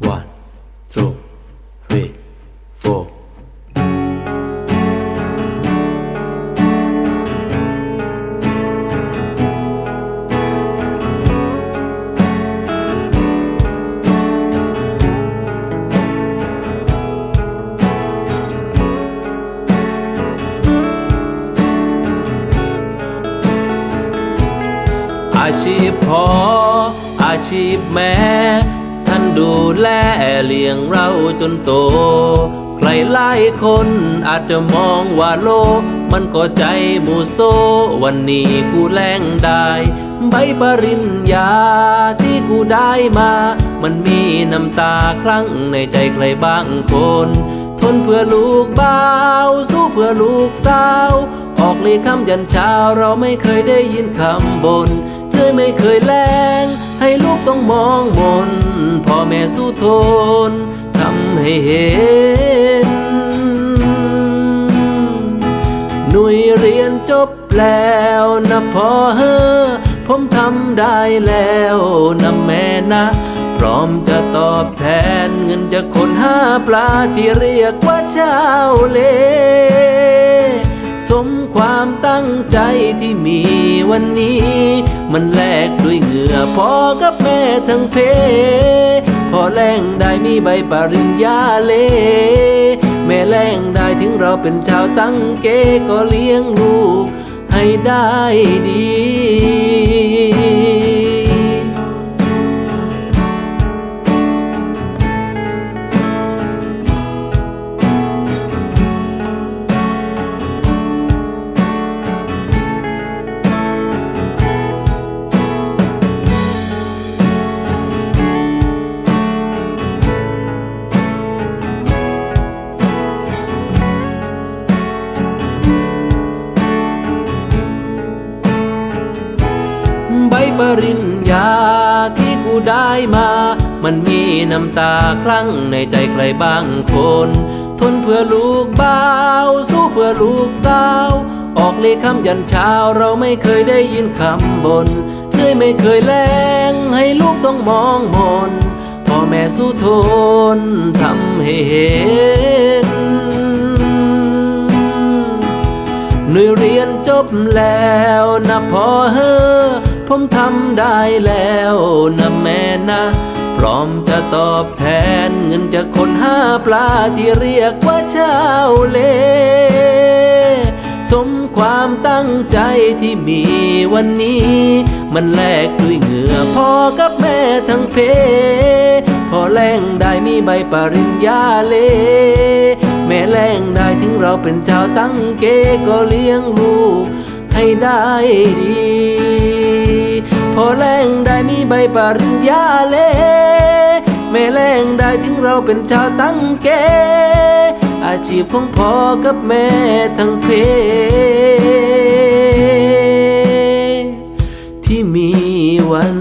One, two, three, four. อาชีพพออาชีพแม่ ดูแลเลี้ยงเราจนโต ใครหลายคนอาจจะมองว่าโล มันก็ใจหมูโซ วันนี้กูแรงได้ ใบปริญญาที่กูได้มา มันมีน้ำตาครั้งในใจใครบางคน ทนเพื่อลูกบ่าว สู้เพื่อลูกสาว ออกเลยคำยันเช้าเราไม่เคยได้ยินคำบนเคยไม่เคยแลงให้ลูกต้องมองมน พ่อแม่สู้ทนทำให้เห็น หนุ่ยเรียนจบแล้วนะพ่อเฮอผมทำได้แล้วนะแม่นะ พร้อมจะตอบแทนเงินจากคนห้าปลาที่เรียกว่าเจ้าเลสมความตั้งใจที่มีวันนี้ มันแลกด้วยเหงื่อพ่อกับแม่ทั้งเพ แรงได้มีใบปริญญาเล แม่แรงได้ถึงเราเป็นชาวตั้งเกก็เลี้ยงลูกให้ได้ดี ริญญาที่กูได้มา มันมีน้ำตาครั้งในใจใครบางคน ทนเพื่อลูกบ่าว สู้เพื่อลูกสาว ออกเลยคำยันเช้าเราไม่เคยได้ยินคำบนเคยไม่เคยแลงให้ลูกต้องมองมนพ่อแม่สู้ทนทำให้เห็นหนุ่ยเรียนจบแล้วนะพ่อเฮอ ผมทำได้แล้วนะแม่นะ พร้อมจะตอบแทนเงินจากคนห้าปลาที่เรียกว่าเจ้าเลสมความตั้งใจที่มีวันนี้ มันแลกด้วยเหงื่อพ่อกับแม่ทั้งเพ พอแรงได้มีใบปริญญาเล แม่แรงได้ถึงเราเป็นชาวตั้งเกก็เลี้ยงลูกให้ได้ดี พอแรงได้มีใบปริญญาเลแม่แรงได้ถึงเราเป็นชาวตั้งเก อาชีพของพ่อกับแม่ทั้งเพ ที่มีวัน